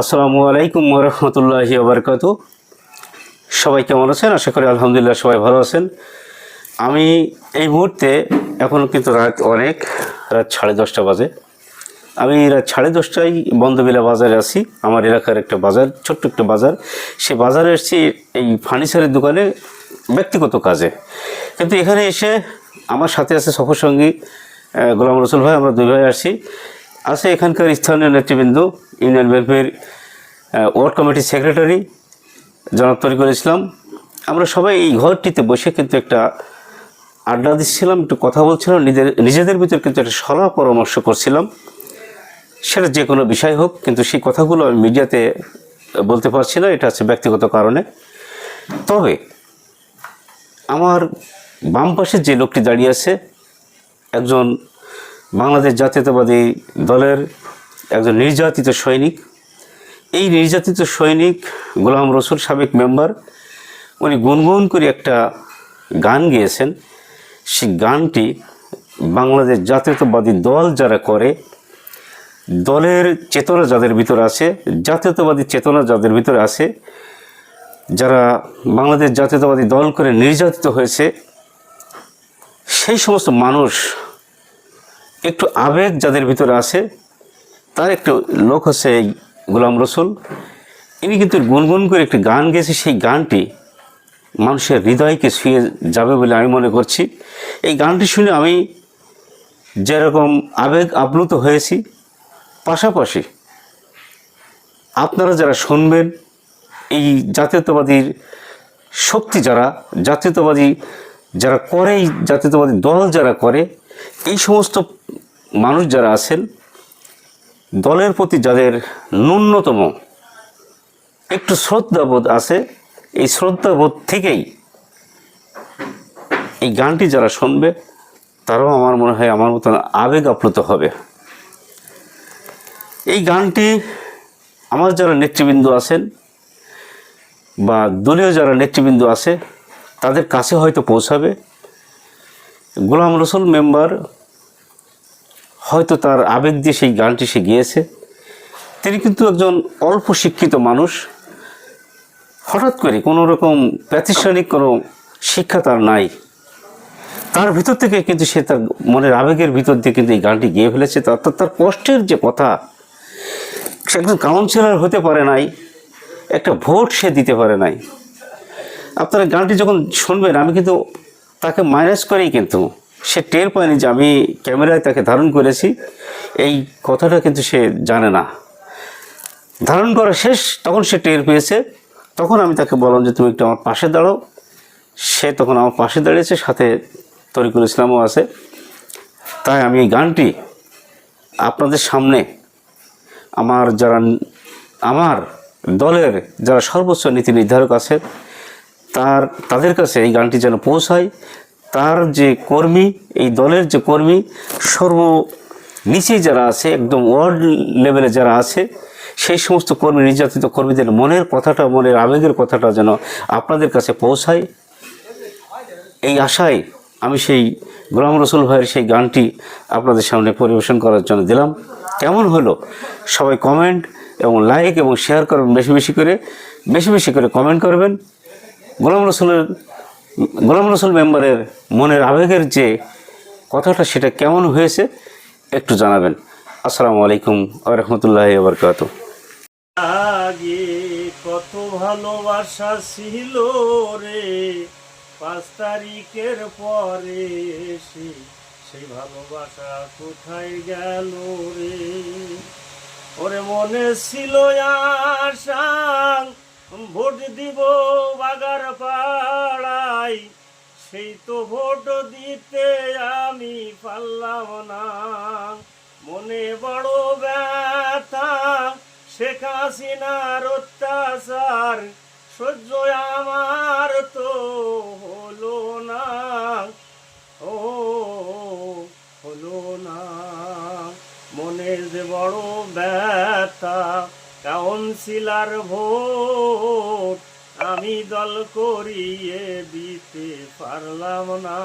আসসালামু আলাইকুম রহমতুল্লাহি আবরকাত সবাই কেমন আছেন? আশা করি আলহামদুলিল্লাহ সবাই ভালো আছেন। আমি এই মুহূর্তে এখনও কিন্তু রাত অনেক, রাত সাড়ে দশটা বাজে। আমি রাত সাড়ে দশটায় বন্ধবিলা বাজারে আছি, আমার এলাকার একটা বাজার, ছোট্ট একটা বাজার। সে বাজারে এসেছি, এই ফার্নিচারের দোকানে ব্যক্তিগত কাজে। কিন্তু এখানে এসে আমার সাথে আছে সফর সঙ্গী গোলাম রসুল ভাই, আমরা দুই ভাই আসছি আছে এখানকার স্থানীয় নেতৃবৃন্দ, ইউনিয়ন ওয়েলফেয়ার ওয়ার্ড কমিটির সেক্রেটারি, জনাব তরিকুল ইসলাম। আমরা সবাই এই ঘরটিতে বসে কিন্তু একটা আড্ডা দিচ্ছিলাম, একটু কথা বলছিলাম, নিজের, নিজেদের ভিতর কিন্তু একটা সলা পরামর্শ করছিলাম। সেটা যে কোনো বিষয় হোক, কিন্তু সেই কথাগুলো আমি মিডিয়াতে বলতে পারছি না, এটা হচ্ছে ব্যক্তিগত কারণে। তবে, আমার বাম পাশে যে লোকটি দাঁড়িয়ে আছে, একজন বাংলাদেশ জাতীয়তাবাদী দলের একজন নির্যাতিত সৈনিক। এই নির্যাতিত সৈনিক গোলাম রসুল সাবেক মেম্বার, উনি গুনগুন করে একটা গান গেয়েছেন। সেই গানটি বাংলাদেশ জাতীয়তাবাদী দল যারা করে, দলের চেতনা যাদের ভিতরে আছে, জাতীয়তাবাদী চেতনা যাদের ভিতরে আছে, যারা বাংলাদেশ জাতীয়তাবাদী দল করে নির্যাতিত হয়েছে, সেই সমস্ত মানুষ একটু আবেগ যাদের ভিতরে আছে, তার একটু লোক হচ্ছে এই গোলাম রসুল। ইনি কিন্তু গুনগুন করে একটি গান গেয়েছে, সেই গানটি মানুষের হৃদয়কে ছুঁয়ে যাবে বলে আমি মনে করছি। এই গানটি শুনে আমি যেরকম আবেগ আপ্লুত হয়েছি, পাশাপাশি আপনারা যারা শুনবেন, এই জাতীয়তাবাদীর শক্তি যারা, জাতীয়তাবাদী যারা করে, এই জাতীয়তাবাদী দল যারা করে এই সমস্ত মানুষ যারা আছেন, দলের প্রতি যাদের ন্যূনতম একটু শ্রদ্ধাবোধ আছে, এই শ্রদ্ধাবোধ থেকেই এই গানটি যারা শুনবে, তারাও আমার মনে হয় আমার মতন আবেগ আপ্লুত হবে। এই গানটি আমার যারা নেতৃবৃন্দ আছেন বা দলীয় যারা নেতৃবৃন্দ আছে, তাদের কাছে হয়তো পৌঁছাবে। গোলাম রসুল মেম্বার হয়তো তার আবেগ দিয়ে সেই গানটি সে গিয়েছে। তিনি কিন্তু একজন অল্প শিক্ষিত মানুষ। হঠাৎ করে কোনো রকম প্রাতিষ্ঠানিক কোনো শিক্ষা তার নাই। তার ভিতর থেকে কিন্তু সে তার মনের আবেগের ভিতর দিয়ে কিন্তু এই গানটি গেয়ে ফেলেছে। তার- তার কষ্টের যে কথা, সে একজন কাউন্সিলর হতে পারে নাই, একটা ভোট সে দিতে পারে নাই। আপনারা গানটি যখন শুনবেন, আমি কিন্তু তাকে মাইনাস করেই কিন্তু সে টের পায়নি যে আমি ক্যামেরায় তাকে ধারণ করেছি। এই কথাটা কিন্তু সে জানে না। ধারণ করা শেষ, তখন সে টের পেয়েছে। তখন আমি তাকে বললাম যে, তুমি একটু আমার পাশে দাঁড়াও। সে তখন আমার পাশে দাঁড়িয়েছে, সাথে তরিকুল ইসলামও আছে। তাই আমি এই গানটি আপনাদের সামনে আমার যারা, আমার দলের যারা সর্বোচ্চ নীতি নির্ধারক আছে তার, তাদের কাছে এই গানটি যেন পৌঁছায়, তার যে কর্মী, এই দলের যে কর্মী, সর্ব নিচে যারা আছে, একদম ওয়ার্ল্ড লেভেলে যারা আছে, সেই সমস্ত কর্মী, নির্যাতিত কর্মীদের মনের কথাটা, মনের আবেগের কথাটা যেন আপনাদের কাছে পৌঁছায়। এই আশায় আমি সেই গোলাম রসুল ভাইয়ের সেই গানটি আপনাদের সামনে পরিবেশন করার জন্য দিলাম। কেমন হলো? সবাই কমেন্ট এবং লাইক এবং শেয়ার করবেন, বেশি বেশি করে, বেশি বেশি করে কমেন্ট করবেন। গোলাম রসুলের, গোলাম রসুল মেম্বারের মনের আবেগের যে কথাটা সেটা কেমন হয়েছে একটু জানাবেন। আসসালামু আলাইকুম রহমতুল্লাহ বরকাত আগে কত ভালোবাসা ছিল রে, পাঁচ তারিখের পরে এসে সেই ভালোবাসা কোথায় গেল রে? ওরে মনে ছিল আশা সেই তো ভোট দিতে আমি পারলাম না। মনে বড় ব্যথা, শেখ হাসিনার অত্যাচার, সহ্য আমার তো হলো না। ও, হলো না। মনে যে বড় ব্যথা, কাউন্সিলার ভোট আমি দল করিয়ে দিতে পারলাম না।